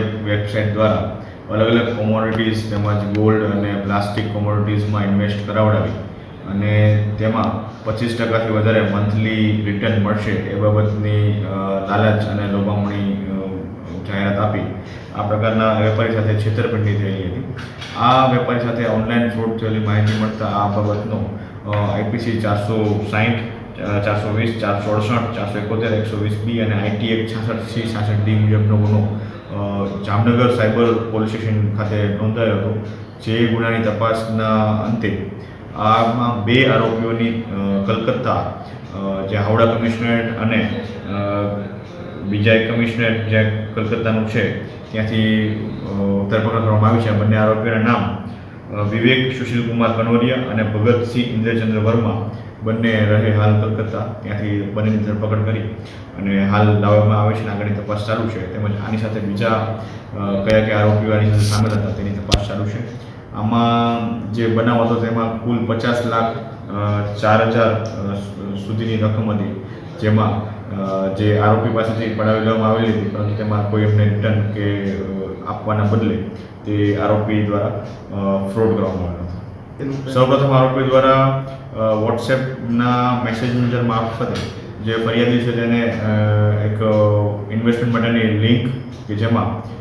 Website દ્વારા અલગ અલગ કોમોડિટીઝ તેમજ ગોલ્ડ અને પ્લાસ્ટિક કોમોડિટીઝમાં ઇન્વેસ્ટ કરાવડાવી અને તેમાં પચીસ ટકાથી વધારે મંથલી રિટર્ન મળશે એ બાબતની લાલચ અને લોભામણી જાહેરાત આપી. આ પ્રકારના વેપારી સાથે છેતરપિંડી થયેલી હતી. આ વેપારી સાથે ઓનલાઈન ફ્રોડ થયેલી માહિતી મળતા આ બાબતનો આઈપીસી ચારસો સાહીઠ ચારસો વીસ, ચારસો અડસઠ, ચારસો એકોતેર, એકસો વીસ બી અને આઈટી એક છાસઠ સી, છાસઠ ડી મુજબનો ગુનો જામનગર સાયબર પોલીસ સ્ટેશન ખાતે નોંધાયો હતો. જે ગુનાની તપાસના અંતે આમાં બે આરોપીઓની કલકત્તા જે હાવડા કમિશનરેટ અને બીજા એક કમિશનરેટ જે કલકત્તાનું છે, ત્યાંથી ધરપકડ કરવામાં આવી છે. બંને આરોપીઓના નામ વિવેક સુશીલકુમાર કનોરિયા અને ભગતસિંહ ઇન્દ્રચંદ્ર વર્મા બંને રહે હાલ કલકત્તા. ત્યાંથી બંનેની ધરપકડ કરી અને હાલ લાવવામાં આવે છે આગળની તપાસ ચાલુ છે. તેમજ આની સાથે બીજા કયા કયા આરોપીઓ આની સાથે સામેલ હતા તેની તપાસ ચાલુ છે. આમાં જે બનાવ હતો તેમાં કુલ પચાસ લાખ ચાર હજાર સુધીની રકમ હતી. જેમાં જે આરોપી પાસેથી પડાવી લેવામાં આવેલી હતી, પરંતુ તેમાં કોઈ એમને રિટર્ન કે આપવાના બદલે તે આરોપી દ્વારા ફ્રોડ કરવામાં આવ્યો હતો. સૌપ્રથમ આરોપી દ્વારા વોટ્સએપના મેસેજ મેસેન્જર મારફતે જે ફરિયાદી છે તેને એક ઇન્વેસ્ટમેન્ટ માટેની લિંક કે જેમાં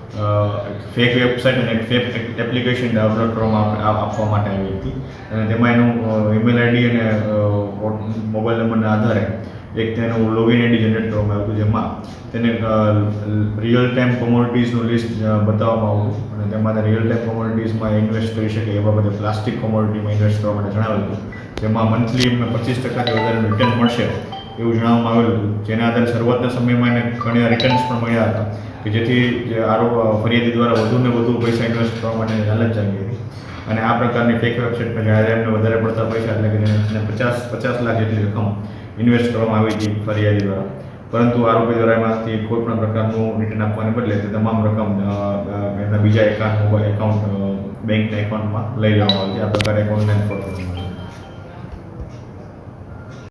ફેક વેબસાઇટ અને ફેક એપ્લિકેશન ડાઉનલોડ કરવામાં આપ- આપ- આપવા માટે આવી હતી. અને તેમાં એનું ઈમેલ આઈડી અને મોબાઈલ નંબરના આધારે એક તેનું લોગિન આઈડી જનરેટ કરવામાં આવ્યું જેમાં તેને રિયલ ટાઈમ કોમોડિટીઝનું લિસ્ટ બતાવવામાં આવ્યું અને તેમાં રિયલ ટાઈમ કોમોડિટીઝમાં ઇન્વેસ્ટ કરી શકે એ બાબતે પ્લાસ્ટિક કોમોડિટીમાં ઇન્વેસ્ટ કરવા માટે જણાવેલું જેમાં મંથલી એમને પચીસ ટકાથી વધારે રિટર્ન મળશે. એવું જણાવવામાં આવેલું હતું. જેના આધારે શરૂઆતના સમયમાં એને ઘણા રિટર્ન્સ પણ મળ્યા હતા કે જેથી જે આરોપ ફરિયાદી દ્વારા વધુને વધુ પૈસા ઇન્વેસ્ટ કરવા માટે લાલચ જાગી હતી. અને આ પ્રકારની ફેક વેબસાઇટ પર જ્યારે એમને વધારે પડતા પૈસા, એટલે કે પચાસ પચાસ લાખ જેટલી રકમ ઇન્વેસ્ટ કરવામાં આવી હતી ફરિયાદી દ્વારા. પરંતુ આરોપી દ્વારા એમાંથી કોઈ પણ પ્રકારનું રિટર્ન આપવાને બદલે તે તમામ રકમ એમના બીજા એકાઉન્ટ એકાઉન્ટ બેંકના એકાઉન્ટમાં લઈ લેવામાં આવી છે આ પ્રકારે ઓનલાઈન ફ્રોડ કરવામાં